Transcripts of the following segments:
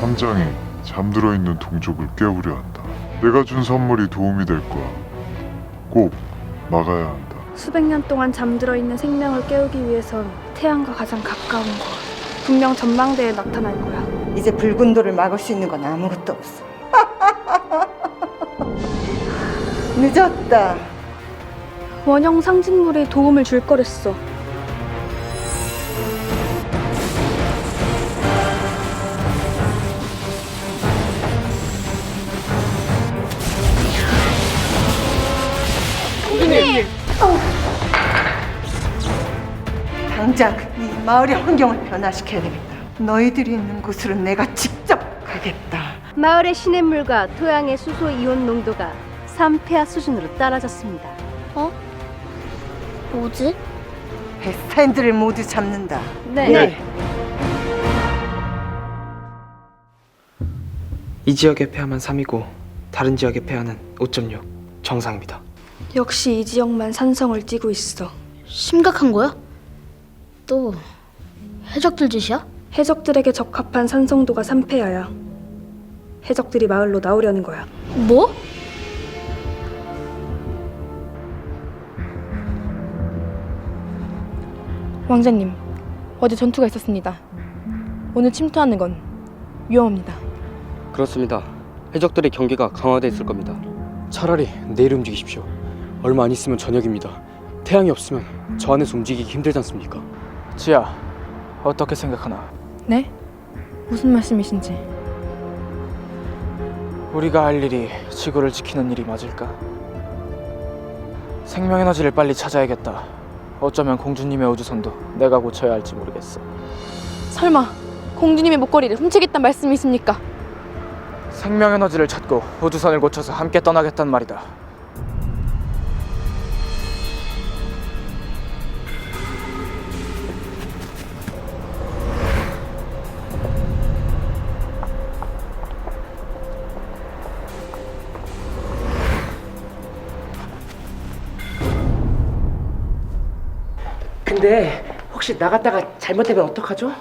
함장이 잠들어 있는 동족을 깨우려 한다. 내가 준 선물이 도움이 될 거야. 꼭 막아야 한다. 수백 년 동안 잠들어 있는 생명을 깨우기 위해선 태양과 가장 가까운 곳. 분명 전망대에 나타날 거야. 이제 붉은 돌을 막을 수 있는 건 아무것도 없어. 늦었다. 원형 상징물이 도움을 줄 거랬어. 당장 이 마을의 환경을 변화시켜야 되겠다. 너희들이 있는 곳으로 내가 직접 가겠다. 마을의 시냇물과 토양의 수소 이온 농도가 3폐하 수준으로 떨어졌습니다. 뭐지? 베스타인들을 모두 잡는다. 네. 이 지역의 폐하만 3이고 다른 지역의 폐하는 5.6 정상입니다. 역시 이 지역만 산성을 띠고 있어. 심각한 거야? 또 해적들 짓이야? 해적들에게 적합한 산성도가 3폐하야. 해적들이 마을로 나오려는 거야. 뭐? 왕자님, 어제 전투가 있었습니다. 오늘 침투하는 건 위험합니다. 그렇습니다. 해적들의 경계가 강화돼 있을 겁니다. 차라리 내일 움직이십시오. 얼마 안 있으면 저녁입니다. 태양이 없으면 저 안에서 움직이기 힘들지 않습니까? 지야, 어떻게 생각하나? 네? 무슨 말씀이신지. 우리가 할 일이 지구를 지키는 일이 맞을까? 생명 에너지를 빨리 찾아야겠다. 어쩌면 공주님의 우주선도 내가 고쳐야 할지 모르겠어. 설마 공주님의 목걸이를 훔치겠단 말씀이십니까? 생명 에너지를 찾고 우주선을 고쳐서 함께 떠나겠단 말이다. 근데 혹시 나갔다가 잘못되면 어떡하죠?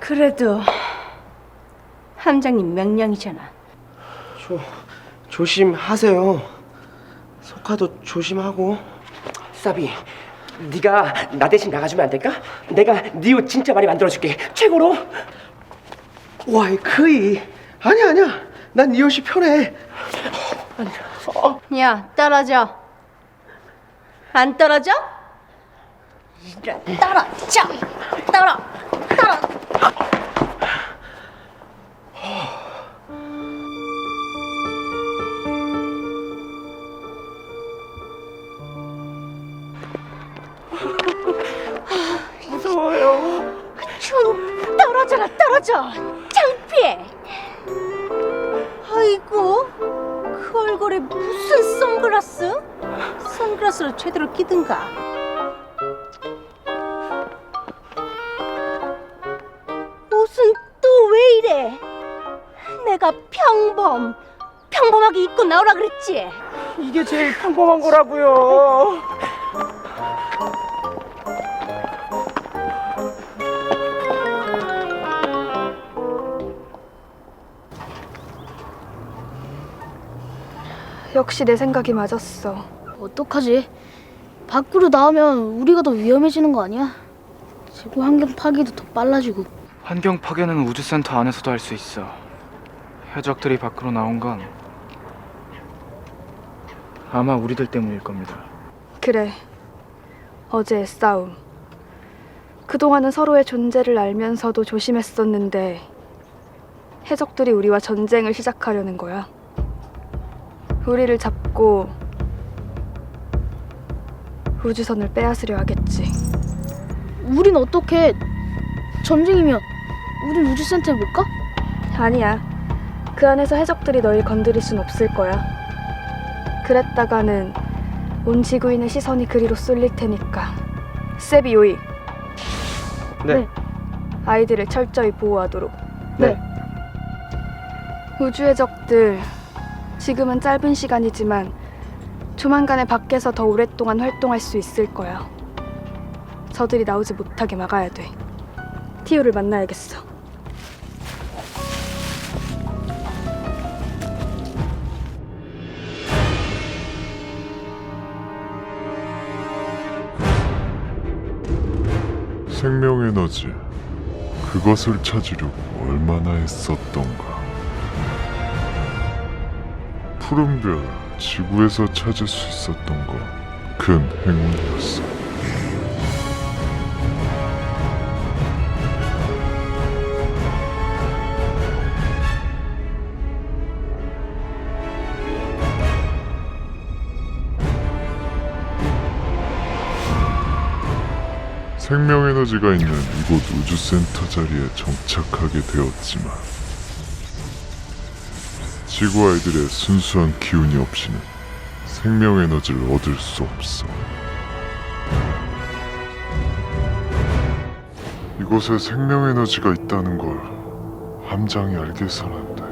그래도 함장님 명령이잖아. 조, 조심하세요. 속화도 조심하고. 사비, 네가 나 대신 나가주면 안 될까? 내가 네 옷 진짜 많이 만들어줄게. 최고로. 와, 그이 아니야 아니야. 난 이 옷이 편해. 야, 떨어져. 안 떨어져? 이런 떨어져. 떨 거라고요. 역시 내 생각이 맞았어. 어떡하지? 밖으로 나오면 우리가 더 위험해지는 거 아니야? 지구 환경 파괴도 더 빨라지고. 환경 파괴는 우주센터 안에서도 할 수 있어. 해적들이 밖으로 나온 건 아마 우리들 때문일 겁니다. 그래. 어제의 싸움. 그동안은 서로의 존재를 알면서도 조심했었는데 해적들이 우리와 전쟁을 시작하려는 거야. 우리를 잡고 우주선을 빼앗으려 하겠지. 우린 어떻게 전쟁이면 우린 우주센터에 못 가? 아니야. 그 안에서 해적들이 널 건드릴 순 없을 거야. 그랬다가는 온 지구인의 시선이 그리로 쏠릴 테니까. 세비 요이. 네. 아이들을 철저히 보호하도록. 네. 우주 해적들 지금은 짧은 시간이지만 조만간에 밖에서 더 오랫동안 활동할 수 있을 거야. 저들이 나오지 못하게 막아야 돼. 티오를 만나야겠어. 생명 에너지 그것을 찾으려고 얼마나 애썼던가. 푸른 별 지구에서 찾을 수 있었던 건 큰 행운이었어. 생명 에너지가 있는 이곳 우주센터 자리에 정착하게 되었지만 지구 아이들의 순수한 기운이 없이는 생명 에너지를 얻을 수 없어. 이곳에 생명 에너지가 있다는 걸 함장이 알겠어는데.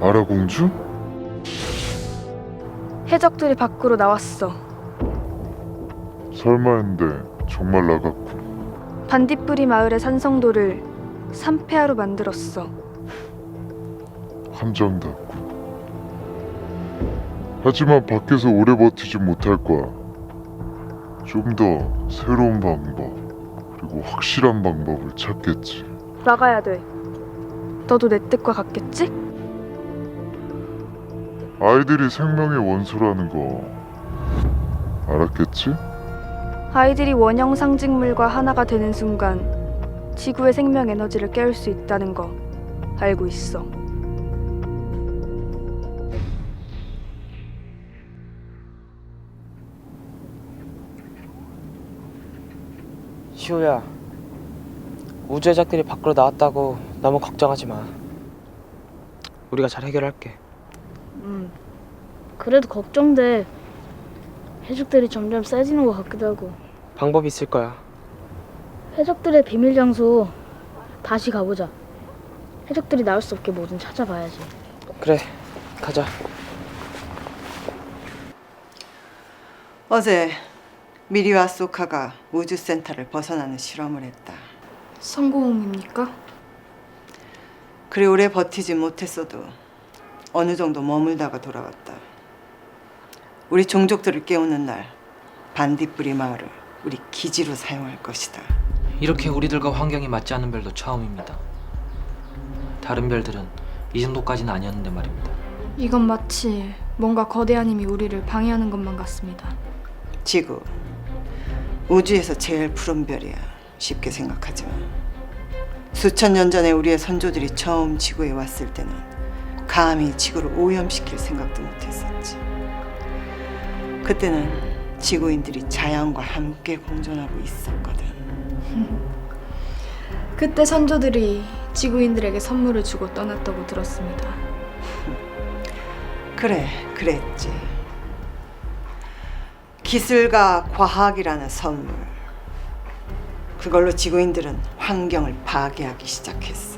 알아 공주? 해적들이 밖으로 나왔어. 설마 했는데 정말 나갔고 반딧불이 마을의 산성도를 3폐하로 만들었어. 함정답고 하지만 밖에서 오래 버티지 못할 거야 좀 더 새로운 방법 그리고 확실한 방법을 찾겠지 막아야 돼. 너도 내 뜻과 같겠지? 아이들이 생명의 원소라는 거 알았겠지? 아이들이 원형 상징물과 하나가 되는 순간 지구의 생명 에너지를 깨울 수 있다는 거 알고 있어. 시호야, 우주해적들이 밖으로 나왔다고 너무 걱정하지 마. 우리가 잘 해결할게. 음. 그래도 걱정돼. 해적들이 점점 세지는 것 같기도 하고. 방법이 있을 거야. 해적들의 비밀 장소 다시 가보자. 해적들이 나올 수 없게 뭐든 찾아봐야지. 그래, 가자. 어제 미리와 소카가 우주센터를 벗어나는 실험을 했다. 성공입니까? 그리 오래 버티지 못했어도 어느 정도 머물다가 돌아왔다. 우리 종족들을 깨우는 날 반딧불이 마을을 우리 기지로 사용할 것이다. 이렇게 우리들과 환경이 맞지 않는 별도 처음입니다. 다른 별들은 이 정도까지는 아니었는데 말입니다. 이건 마치 뭔가 거대한 힘이 우리를 방해하는 것만 같습니다. 지구 우주에서 제일 푸른 별이야. 쉽게 생각하지 마. 수천 년 전에 우리의 선조들이 처음 지구에 왔을 때는 감히 지구를 오염시킬 생각도 못했었지. 그때는 지구인들이 자연과 함께 공존하고 있었거든. 그때 선조들이 지구인들에게 선물을 주고 떠났다고 들었습니다. 그래, 그랬지. 기술과 과학이라는 선물. 그걸로 지구인들은 환경을 파괴하기 시작했어.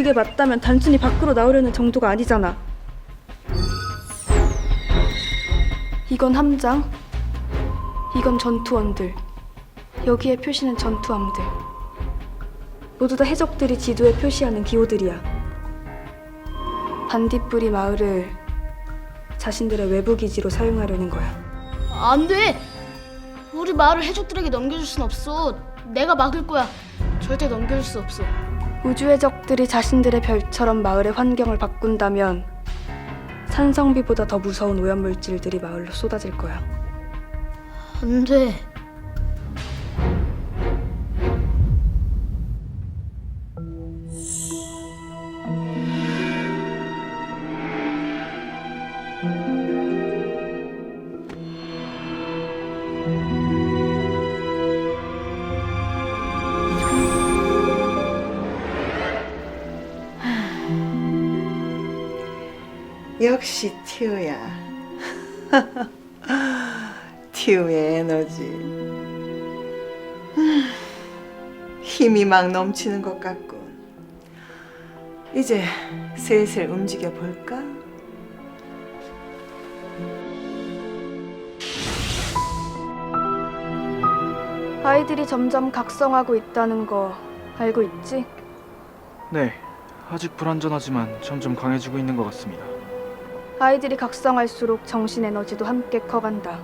그게 맞다면 단순히 밖으로 나오려는 정도가 아니잖아. 이건 함장, 이건 전투원들, 여기에 표시는 전투함들. 모두 다 해적들이 지도에 표시하는 기호들이야. 반딧불이 마을을 자신들의 외부 기지로 사용하려는 거야. 안 돼! 우리 마을을 해적들에게 넘겨줄 순 없어. 내가 막을 거야. 절대 넘겨줄 수 없어. 우주 해적들이 자신들의 별처럼 마을의 환경을 바꾼다면 산성비보다 더 무서운 오염물질들이 마을로 쏟아질 거야. 안 돼. 역시 티우야. 티우의 에너지. 힘이 막 넘치는 것 같군. 이제 슬슬 움직여 볼까? 아이들이 점점 각성하고 있다는 거 알고 있지? 네, 아직 불완전하지만 점점 강해지고 있는 것 같습니다. 아이들이 각성할수록 정신 에너지도 함께 커간다.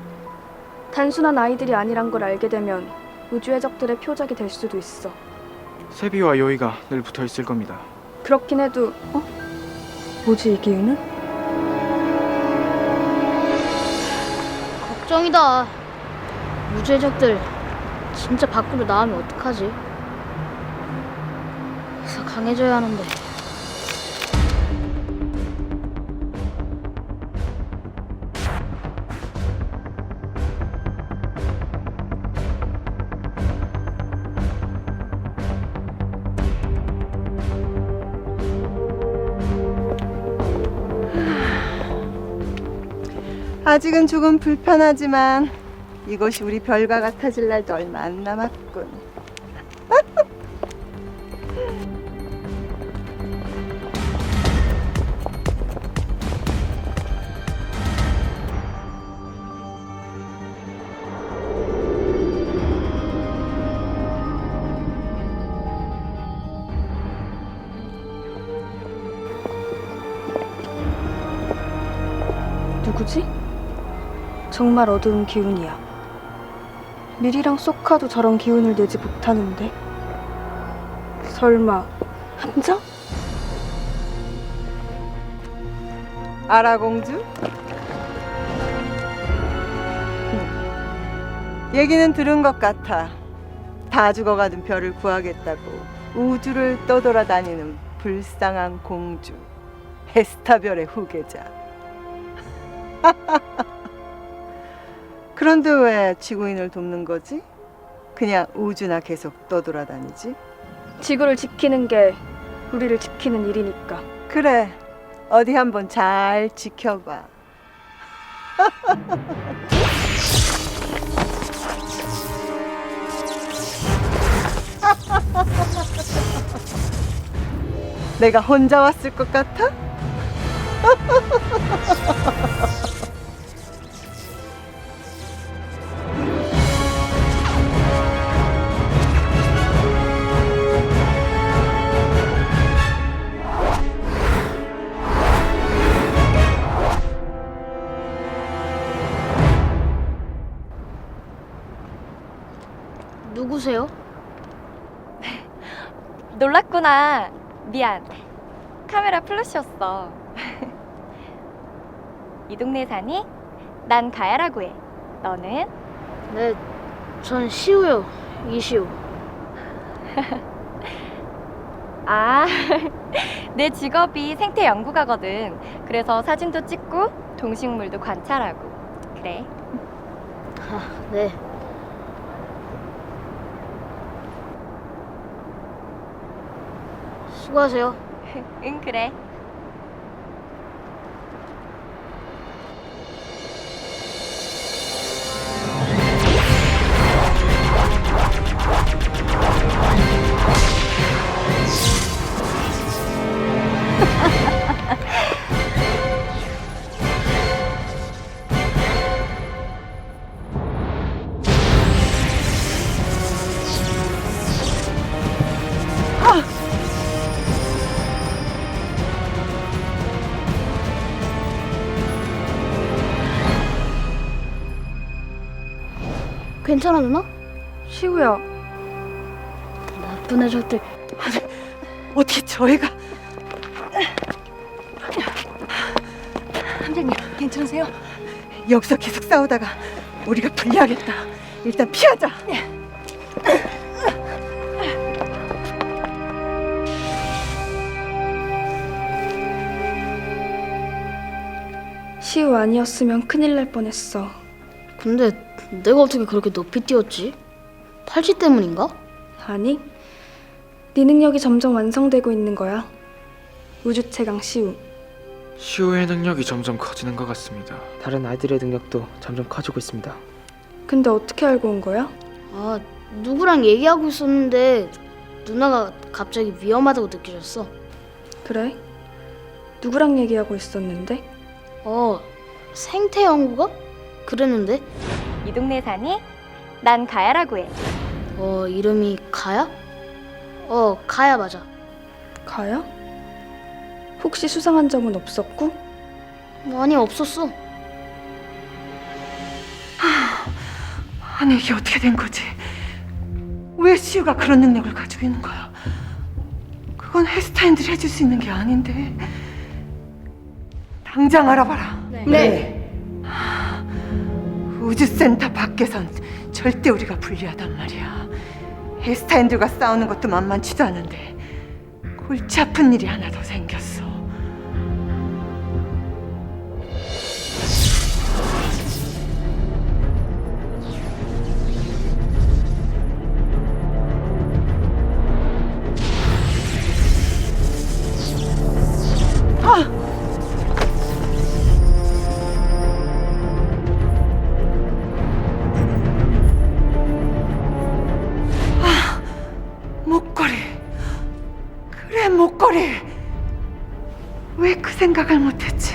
단순한 아이들이 아니란 걸 알게 되면 우주 해적들의 표적이 될 수도 있어. 세비와 요이가 늘 붙어 있을 겁니다. 그렇긴 해도 어? 뭐지 이 기운은? 걱정이다. 우주해적들 진짜 밖으로 나오면 어떡하지? 그래서 강해져야 하는데. 아직은 조금 불편하지만 이것이 우리 별과 같아질 날도 얼마 안 남았군. 정말 어두운 기운이야. 미리랑 소카도 저런 기운을 내지 못하는데. 설마 함정? 아라 공주? 얘기는 들은 것 같아. 다 죽어가던 별을 구하겠다고 우주를 떠돌아다니는 불쌍한 공주 헤스타별의 후계자. 그런데 왜 지구인을 돕는 거지? 그냥 우주나 계속 떠돌아다니지? 지구를 지키는 게 우리를 지키는 일이니까. 그래, 어디 한번 잘 지켜봐. 내가 혼자 왔을 것 같아? 놀랐구나. 미안. 카메라 플래시였어. 이 동네 사니? 난 가야라고 해. 너는? 네, 전 시우요. 이시우. 아, 내 직업이 생태 연구가거든. 그래서 사진도 찍고 동식물도 관찰하고. 그래. 아, 네. 수고하세요. 응, 그래. 괜찮아 누나? 시우야, 나쁜 해적들 어떻게 저 애가 함장님, 괜찮으세요? 여기서 계속 싸우다가 우리가 불리하겠다. 일단 피하자. 시우 아니었으면 큰일 날 뻔했어. 근데 내가 어떻게 그렇게 높이 뛰었지? 팔찌 때문인가? 아니, 네 능력이 점점 완성되고 있는 거야. 우주 최강 시우. 시우의 능력이 점점 커지는 것 같습니다. 다른 아이들의 능력도 점점 커지고 있습니다. 근데 어떻게 알고 온 거야? 아 누구랑 얘기하고 있었는데 누나가 갑자기 위험하다고 느껴졌어. 그래? 누구랑 얘기하고 있었는데? 어, 생태 연구가? 그랬는데? 이 동네 사니? 난 가야라고 해. 어, 이름이 가야? 어, 가야 맞아. 가야? 혹시 수상한 점은 없었고? 아니, 없었어. 아니 이게 어떻게 된 거지? 왜 시우가 그런 능력을 가지고 있는 거야? 그건 헤스타인들이 해줄 수 있는 게 아닌데. 당장 알아봐라. 네. 우주센터 밖에선 절대 우리가 불리하단 말이야. 헤스타인들과 싸우는 것도 만만치도 않은데 골치 아픈 일이 하나 더 생겼어. 목걸이. 왜 그 생각을 못했지?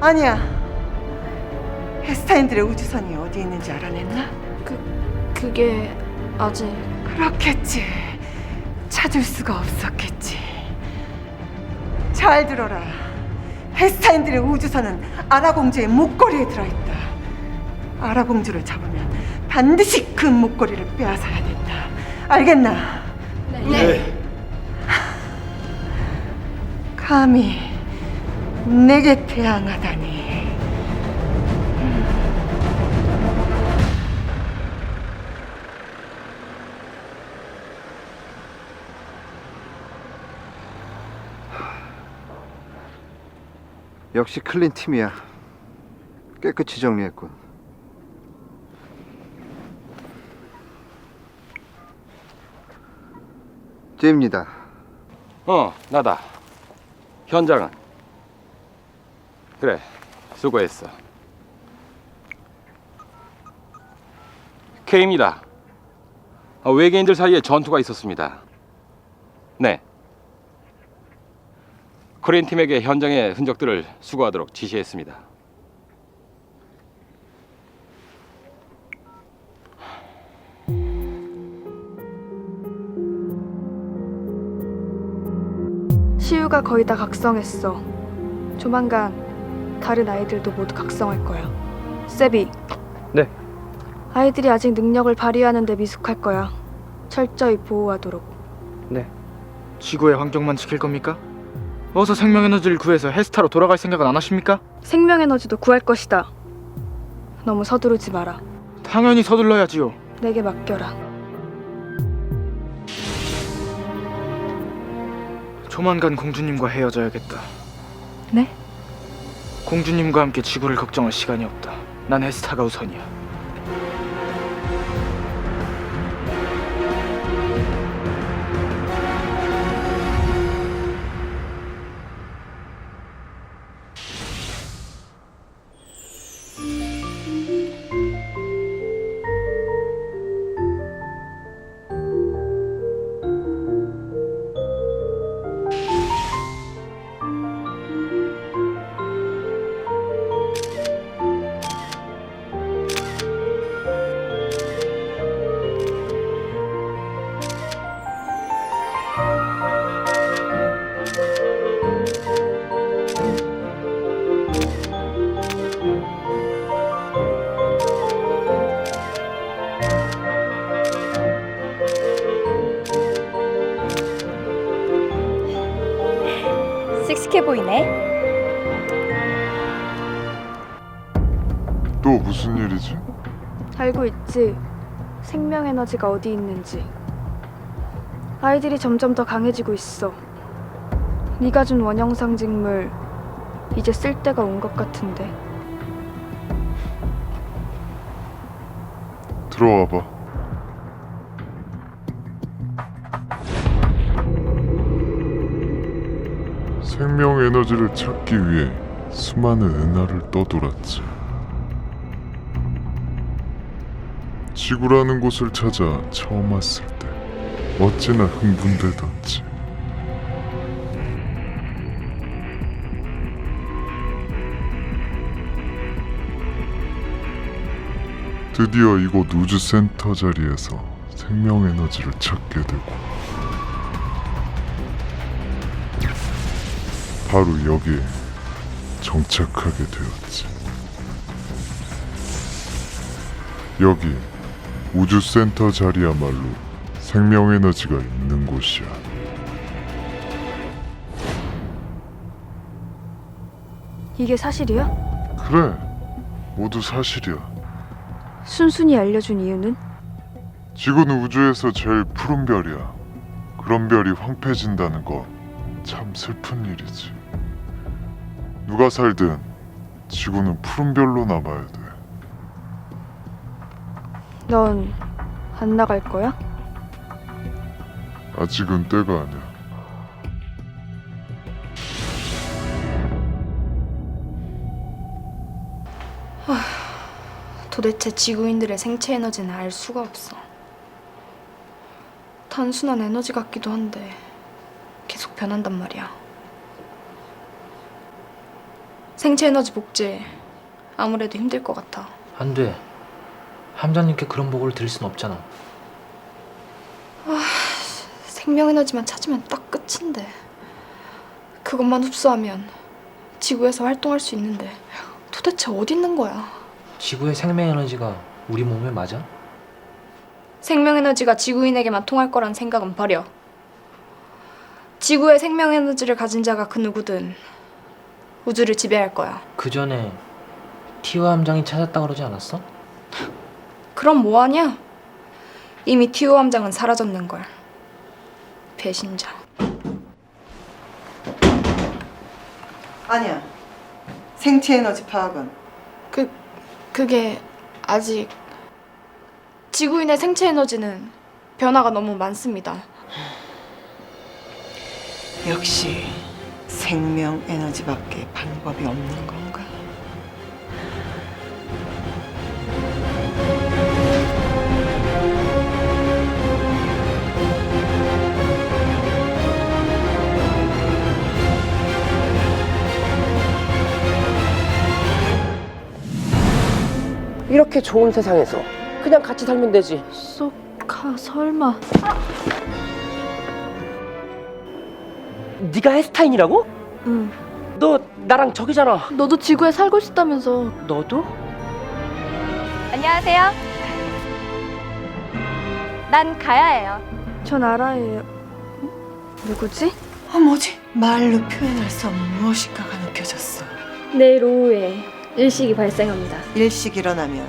아니야. 헤스타인들의 우주선이 어디 있는지 알아냈나? 그게 아직 그렇겠지. 찾을 수가 없었겠지. 잘 들어라. 헤스타인들의 우주선은 아라공주의 목걸이에 들어있다. 아라공주를 잡으면 반드시 그 목걸이를 빼앗아야 된다. 알겠나? 네. 감히 내게 대항하다니. 역시 클린 팀이야. 깨끗이 정리했군. 제입니다. 어, 나다. 현장은? 그래, 수고했어. K입니다. 어, 외계인들 사이에 전투가 있었습니다. 네. 코리안 팀에게 현장의 흔적들을 수거하도록 지시했습니다. 시우가 거의 다 각성했어. 조만간 다른 아이들도 모두 각성할 거야. 세비. 네. 아이들이 아직 능력을 발휘하는데 미숙할 거야. 철저히 보호하도록. 지구의 환경만 지킬 겁니까? 어서 생명 에너지를 구해서 헤스타로 돌아갈 생각은 안 하십니까? 생명 에너지도 구할 것이다. 너무 서두르지 마라. 당연히 서둘러야지요. 내게 맡겨라. 조만간 공주님과 헤어져야겠다. 네? 공주님과 함께 지구를 걱정할 시간이 없다. 난 헤스타가 우선이야. 씩씩해 보이네. 또 무슨 일이지? 알고 있지. 생명 에너지가 어디 있는지. 아이들이 점점 더 강해지고 있어. 네가 준 원형 상징물 이제 쓸 때가 온 것 같은데. 들어와 봐. 생명 에너지를 찾기 위해 수많은 은하를 떠돌았지. 지구라는 곳을 찾아 처음 왔을 때 어찌나 흥분되던지. 드디어 이곳 우주센터 자리에서 생명 에너지를 찾게 되고 바로 여기에 정착하게 되었지. 여기 우주센터 자리야말로 생명 에너지가 있는 곳이야. 이게 사실이야? 그래, 모두 사실이야. 순순히 알려준 이유는? 지구는 우주에서 제일 푸른 별이야. 그런 별이 황폐해진다는 건 참 슬픈 일이지. 누가 살든 지구는 푸른 별로 남아야 돼. 넌 안 나갈 거야? 아직은 때가 아니야. 도대체 지구인들의 생체 에너지는 알 수가 없어. 단순한 에너지 같기도 한데 계속 변한단 말이야. 생체 에너지 복제 아무래도 힘들 것 같아. 안 돼. 함장님께 그런 보고를 드릴 순 없잖아. 생명 에너지만 찾으면 딱 끝인데. 그것만 흡수하면 지구에서 활동할 수 있는데 도대체 어디 있는 거야? 지구의 생명 에너지가 우리 몸에 맞아? 생명 에너지가 지구인에게만 통할 거란 생각은 버려. 지구의 생명 에너지를 가진 자가 그 누구든 우주를 지배할 거야. 그 전에 티오 함장이 찾았다 그러지 않았어? 그럼 뭐하냐? 이미 티오 함장은 사라졌는 걸. 배신자. 아니야. 생체 에너지 파악은 그 그게 아직 지구인의 생체 에너지는 변화가 너무 많습니다. 역시 생명 에너지밖에 방법이 없는 건가? 이렇게 좋은 세상에서 그냥 같이 살면 되지. 쏘카 설마 네가 헤스타인이라고? 응 너 나랑 저기잖아. 너도 지구에 살고 싶다면서 너도? 안녕하세요. 난 가야예요. 전 알아요. 누구지? 아 뭐지? 말로 표현할 수 없는 무엇인가가 느껴졌어. 내일 오후에 일식이 발생합니다. 일식 일어나면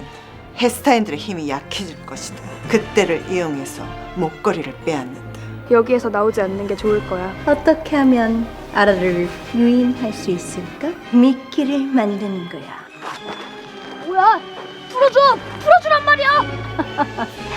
헤스타인들의 힘이 약해질 것이다. 그때를 이용해서 목걸이를 빼앗는다. 여기에서 나오지 않는 게 좋을 거야. 어떻게 하면 아라를 유인할 수 있을까? 미끼를 만드는 거야. 뭐야? 풀어줘! 풀어주란 말이야!